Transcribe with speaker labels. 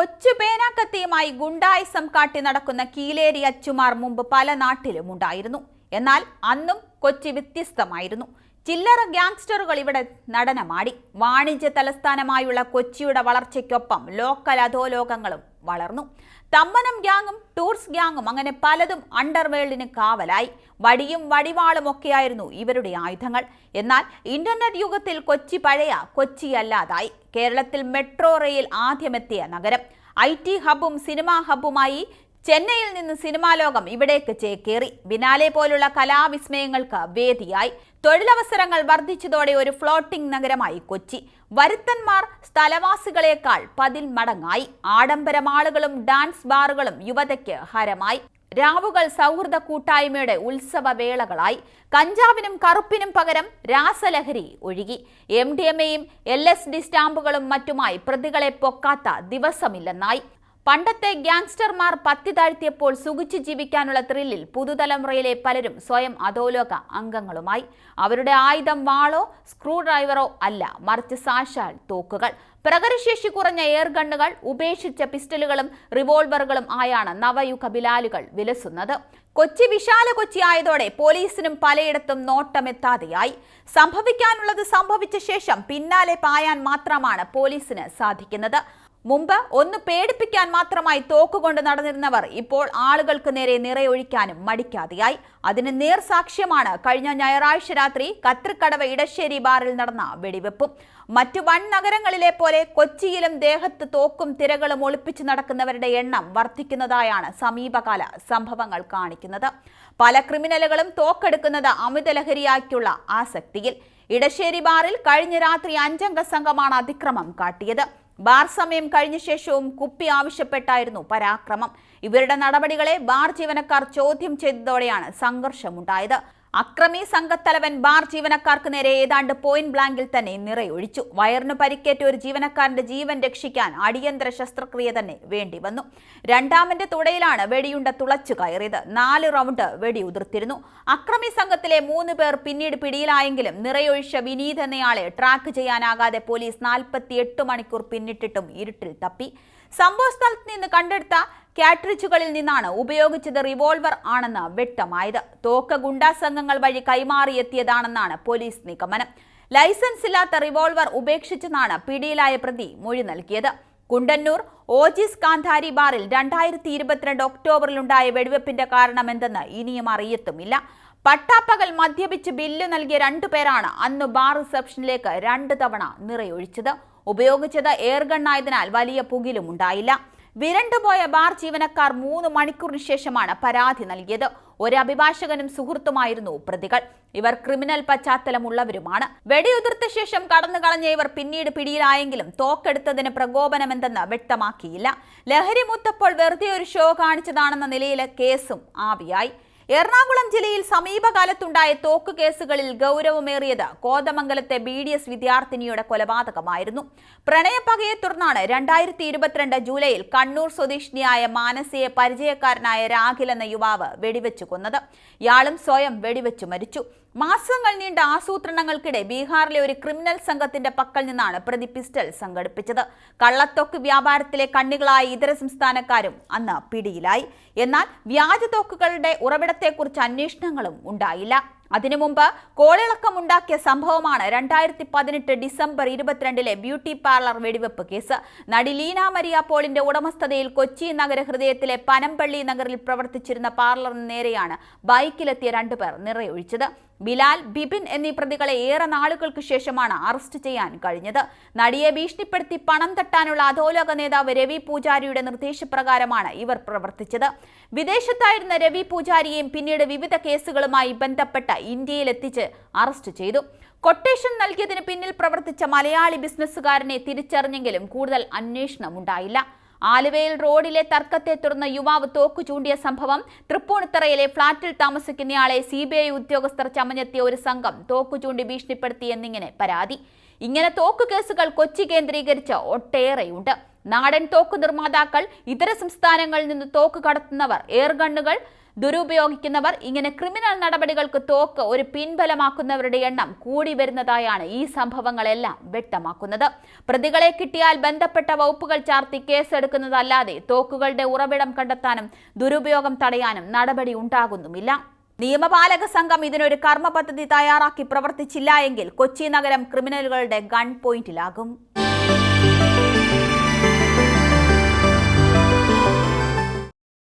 Speaker 1: കൊച്ചു പേനാക്കത്തിയുമായി ഗുണ്ടായിസം കാട്ടി നടക്കുന്ന കീലേരി അച്ചുമാർ മുമ്പ് പല നാട്ടിലും ഉണ്ടായിരുന്നു. എന്നാൽ അന്നും കൊച്ചി വ്യത്യസ്തമായിരുന്നു. ചില്ലറ ഗ്യാങ്സ്റ്ററുകൾ ഇവിടെ നടനമാടി. വാണിജ്യ തലസ്ഥാനമായുള്ള കൊച്ചിയുടെ വളർച്ചയ്ക്കൊപ്പം ലോക്കൽ അധോലോകങ്ങളും വളർന്നു. തമ്മനം ഗ്യാങ്ങും ടൂർസ് ഗ്യാങ്ങും അങ്ങനെ പലതും അണ്ടർവേൾഡിന് കാവലായി. വടിയും വടിവാളും ഒക്കെയായിരുന്നു ഇവരുടെ ആയുധങ്ങൾ. എന്നാൽ ഇന്റർനെറ്റ് യുഗത്തിൽ കൊച്ചി പഴയ കൊച്ചിയല്ലാതായി. കേരളത്തിൽ മെട്രോ റെയിൽ ആദ്യമെത്തിയ നഗരം. ഐ ടി ഹബും സിനിമാ ഹബുമായി ചെന്നൈയിൽ നിന്ന് സിനിമാ ലോകം ഇവിടേക്ക് ചേക്കേറി ബിനാലെ പോലുള്ള കലാവിസ്മയങ്ങൾക്ക് വേദിയായി. തൊഴിലവസരങ്ങൾ വർദ്ധിച്ചതോടെ ഒരു ഫ്ലോട്ടിംഗ് നഗരമായി കൊച്ചി. വരുത്തന്മാർ സ്ഥലവാസികളെക്കാൾ പതിൽ മടങ്ങായി. ആഡംബരമാളുകളും ഡാൻസ് ബാറുകളും യുവതയ്ക്ക് ഹരമായി. രാവുകൾ സൗഹൃദ കൂട്ടായ്മയുടെ ഉത്സവവേളകളായി. കഞ്ചാവിനും കറുപ്പിനും പകരം രാസലഹരി ഒഴുകി. എം ഡി എം എയും എൽ എസ് ഡി സ്റ്റാമ്പുകളും മറ്റുമായി പ്രതികളെ പൊക്കാത്ത ദിവസമില്ലെന്നായി. പണ്ടത്തെ ഗ്യാങ്സ്റ്റർമാർ പത്തി താഴ്ത്തിയപ്പോൾ സുഖിച്ചു ജീവിക്കാനുള്ള ത്രില്ലിൽ പുതുതലമുറയിലെ പലരും സ്വയം അധോലോക അംഗങ്ങളുമായി. അവരുടെ ആയുധം വാളോ സ്ക്രൂ ഡ്രൈവറോ അല്ല മറിച്ച് സാക്ഷാൽ തോക്കുകൾ. പ്രകരശേഷി കുറഞ്ഞ എയർ ഗണ്ണുകൾ ഉപേക്ഷിച്ച പിസ്റ്റലുകളും റിവോൾവറുകളും ആയാണ് നവയുഗ ബിലാലുകൾ വിലസുന്നത്. കൊച്ചി വിശാല കൊച്ചി ആയതോടെ പോലീസിനും പലയിടത്തും നോട്ടമെത്താതെയായി. സംഭവിക്കാനുള്ളത് സംഭവിച്ച ശേഷം പിന്നാലെ പായാൻ മാത്രമാണ് പോലീസിന് സാധിക്കുന്നത്. മുമ്പ് ഒന്ന് പേടിപ്പിക്കാൻ മാത്രമായി തോക്കുകൊണ്ട് നടന്നിരുന്നവർ ഇപ്പോൾ ആളുകൾക്ക് നേരെ നിറയൊഴിക്കാനും മടിക്കാതെയായി. അതിന് നേർസാക്ഷ്യമാണ് കഴിഞ്ഞ ഞായറാഴ്ച രാത്രി കത്രിക്കടവ് ഇടശ്ശേരി ബാറിൽ നടന്ന വെടിവെപ്പും. മറ്റു വൺ നഗരങ്ങളിലെ പോലെ കൊച്ചിയിലും ദേഹത്ത് തോക്കും തിരകളും ഒളിപ്പിച്ചു നടക്കുന്നവരുടെ എണ്ണം വർദ്ധിക്കുന്നതായാണ് സമീപകാല സംഭവങ്ങൾ കാണിക്കുന്നത്. പല ക്രിമിനലുകളും തോക്കെടുക്കുന്നത് അമിത ആസക്തിയിൽ. ഇടശ്ശേരി ബാറിൽ കഴിഞ്ഞ രാത്രി അഞ്ചംഗ സംഘമാണ് അതിക്രമം കാട്ടിയത്. ബാർ സമയം കഴിഞ്ഞ ശേഷവും കുപ്പി ആവശ്യപ്പെട്ടായിരുന്നു പരാക്രമം. ഇവരുടെ നടപടികളെ ബാർ ജീവനക്കാർ ചോദ്യം ചെയ്തതോടെയാണ് സംഘർഷമുണ്ടായത്. അക്രമി സംഘത്തലവൻ ബാർ ജീവനക്കാർക്ക് നേരെ ഏതാണ്ട് പോയിന്റ് ബ്ലാങ്കിൽ തന്നെ നിറയൊഴിച്ചു. വയറിന് പരിക്കേറ്റ ഒരു ജീവനക്കാരന്റെ ജീവൻ രക്ഷിക്കാൻ അടിയന്തര ശസ്ത്രക്രിയ തന്നെ വേണ്ടി വന്നു. രണ്ടാമന്റെ തുടയിലാണ് വെടിയുണ്ട തുളച്ചു കയറിയത്. നാല് റൗണ്ട് വെടി ഉതിർത്തിരുന്നു. അക്രമി സംഘത്തിലെ മൂന്ന് പേർ പിന്നീട് പിടിയിലായെങ്കിലും നിറയൊഴിച്ച വിനീത് എന്നയാളെ ട്രാക്ക് ചെയ്യാനാകാതെ പോലീസ് നാൽപ്പത്തി മണിക്കൂർ പിന്നിട്ടിട്ടും ഇരുട്ടിൽ തപ്പി. സംഭവ സ്ഥലത്ത് നിന്ന് കണ്ടെടുത്ത കാട്രിച്ചുകളിൽ നിന്നാണ് ഉപയോഗിച്ചത് റിവോൾവർ ആണെന്ന് വ്യക്തമായത്. തോക്ക് ഗുണ്ടാ സംഘങ്ങൾ വഴി കൈമാറിയെത്തിയതാണെന്നാണ് പോലീസ് നിഗമനം. ലൈസൻസ് ഇല്ലാത്ത റിവോൾവർ ഉപേക്ഷിച്ചെന്നാണ് പിടിയിലായ പ്രതി മൊഴി നൽകിയത്. കുണ്ടന്നൂർ ഓജിസ് കാന്താരി ബാറിൽ രണ്ടായിരത്തി ഇരുപത്തിരണ്ട് ഒക്ടോബറിലുണ്ടായ വെടിവെപ്പിന്റെ കാരണമെന്തെന്ന് ഇനിയും അറിയത്തുമില്ല. പട്ടാപ്പകൽ മദ്യപിച്ച് ബില്ല് നൽകിയ രണ്ടു പേരാണ് അന്ന് ബാർ റിസപ്ഷനിലേക്ക് രണ്ട് തവണ നിറയൊഴിച്ചത്. ഉപയോഗിച്ചത് എയർഗണ്ണായതിനാൽ വലിയ പുകിലും ഉണ്ടായില്ല. വിരണ്ടുപോയ ബാർ ജീവനക്കാർ മൂന്ന് മണിക്കൂറിന് ശേഷമാണ് പരാതി നൽകിയത്. ഒരു അഭിഭാഷകനും സുഹൃത്തുമായിരുന്നു പ്രതികൾ. ഇവർ ക്രിമിനൽ പശ്ചാത്തലമുള്ളവരുമാണ്. വെടിയുതിർത്ത ശേഷം കടന്നു കളഞ്ഞ ഇവർ പിന്നീട് പിടിയിലായെങ്കിലും തോക്കെടുത്തതിന് പ്രകോപനമെന്തെന്ന് വ്യക്തമാക്കിയില്ല. ലഹരി മുത്തപ്പോൾ വെറുതെ ഒരു ഷോ കാണിച്ചതാണെന്ന നിലയിലെ കേസും ആവിയായി. എറണാകുളം ജില്ലയിൽ സമീപകാലത്തുണ്ടായ തോക്ക് കേസുകളിൽ ഗൗരവമേറിയത് കോതമംഗലത്തെ ബി ഡി എസ് വിദ്യാർത്ഥിനിയുടെ കൊലപാതകമായിരുന്നു. പ്രണയപ്പകയെ തുടർന്നാണ് രണ്ടായിരത്തി ഇരുപത്തിരണ്ട് ജൂലൈയിൽ കണ്ണൂർ സ്വദേശിനിയായ മാനസയെ പരിചയക്കാരനായ രാഖിൽ എന്ന യുവാവ് വെടിവെച്ചു കൊന്നത്. ഇയാളും സ്വയം വെടിവെച്ചു മരിച്ചു. മാസങ്ങൾ നീണ്ട ആസൂത്രണങ്ങൾക്കിടെ ബീഹാറിലെ ഒരു ക്രിമിനൽ സംഘത്തിന്റെ പക്കൽ നിന്നാണ് പ്രതി പിസ്റ്റൽ സംഘടിപ്പിച്ചത്. കള്ളത്തോക്ക് വ്യാപാരത്തിലെ കണ്ണികളായ ഇതര സംസ്ഥാനക്കാരും അന്ന് പിടിയിലായി. എന്നാൽ വ്യാജ തോക്കുകളുടെ ഉറവിടത്തെക്കുറിച്ച് അന്വേഷണങ്ങളും ഉണ്ടായില്ല. അതിനു മുമ്പ് കോളിളക്കമുണ്ടാക്കിയ സംഭവമാണ് രണ്ടായിരത്തി പതിനെട്ട് ഡിസംബർ ഇരുപത്തിരണ്ടിലെ ബ്യൂട്ടി പാർലർ വെടിവെപ്പ് കേസ്. നടി ലീന മരിയ പോളിന്റെ ഉടമസ്ഥതയിൽ കൊച്ചി നഗരഹൃദയത്തിലെ പനമ്പള്ളി നഗറിൽ പ്രവർത്തിച്ചിരുന്ന പാർലറിന് നേരെയാണ് ബൈക്കിലെത്തിയ രണ്ടുപേർ നിറയൊഴിച്ചത്. ബിലാൽ ബിപിൻ എന്നീ പ്രതികളെ ഏറെ നാളുകൾക്ക് ശേഷമാണ് അറസ്റ്റ് ചെയ്യാൻ കഴിഞ്ഞത്. നടിയെ ഭീഷണിപ്പെടുത്തി പണം തട്ടാനുള്ള അധോലോക നേതാവ് രവി പൂജാരിയുടെ നിർദ്ദേശപ്രകാരമാണ് ഇവർ പ്രവർത്തിച്ചത്. വിദേശത്തായിരുന്ന രവി പൂജാരിയെയും പിന്നീട് വിവിധ കേസുകളുമായി ബന്ധപ്പെട്ട ഇന്ത്യയിലെത്തിച്ച് അറസ്റ്റ് ചെയ്തു. കൊട്ടേഷൻ നൽകിയതിന് പിന്നിൽ പ്രവർത്തിച്ച മലയാളി ബിസിനസ്സുകാരനെ തിരിച്ചറിഞ്ഞെങ്കിലും കൂടുതൽ അന്വേഷണം ഉണ്ടായില്ല ആലുവയിൽ റോഡിലെ തർക്കത്തെ തുടർന്ന് യുവാവ് തോക്കു ചൂണ്ടിയ സംഭവം. തൃപ്പൂണിത്തറയിലെ ഫ്ളാറ്റിൽ താമസിക്കുന്നയാളെ സി ബി ഐ ഉദ്യോഗസ്ഥർ ചമഞ്ഞെത്തിയ ഒരു സംഘം തോക്കു ചൂണ്ടി ഭീഷണിപ്പെടുത്തി എന്നിങ്ങനെ പരാതി. ഇങ്ങനെ തോക്കു കേസുകൾ കൊച്ചി കേന്ദ്രീകരിച്ച് ഒട്ടേറെയുണ്ട്. നാടൻ തോക്ക് നിർമ്മാതാക്കൾ ഇതര സംസ്ഥാനങ്ങളിൽ നിന്ന് തോക്ക് കടത്തുന്നവർ എയർഗണ്ണുകൾ ദുരുപയോഗിക്കുന്നവർ ഇങ്ങനെ ക്രിമിനൽ നടപടികൾക്ക് തോക്ക് ഒരു പിൻബലമാക്കുന്നവരുടെ എണ്ണം കൂടി വരുന്നതായാണ് ഈ സംഭവങ്ങളെല്ലാം വ്യക്തമാക്കുന്നത്. പ്രതികളെ കിട്ടിയാൽ ബന്ധപ്പെട്ട വകുപ്പുകൾ ചാർത്തി കേസെടുക്കുന്നതല്ലാതെ തോക്കുകളുടെ ഉറവിടം കണ്ടെത്താനും ദുരുപയോഗം തടയാനും നടപടി ഉണ്ടാകുന്നുമില്ല. നിയമപാലക സംഘം ഇതിനൊരു കർമ്മ പദ്ധതി തയ്യാറാക്കി പ്രവർത്തിച്ചില്ല എങ്കിൽ കൊച്ചി നഗരം ക്രിമിനലുകളുടെ ഗൺ പോയിന്റിലാകും.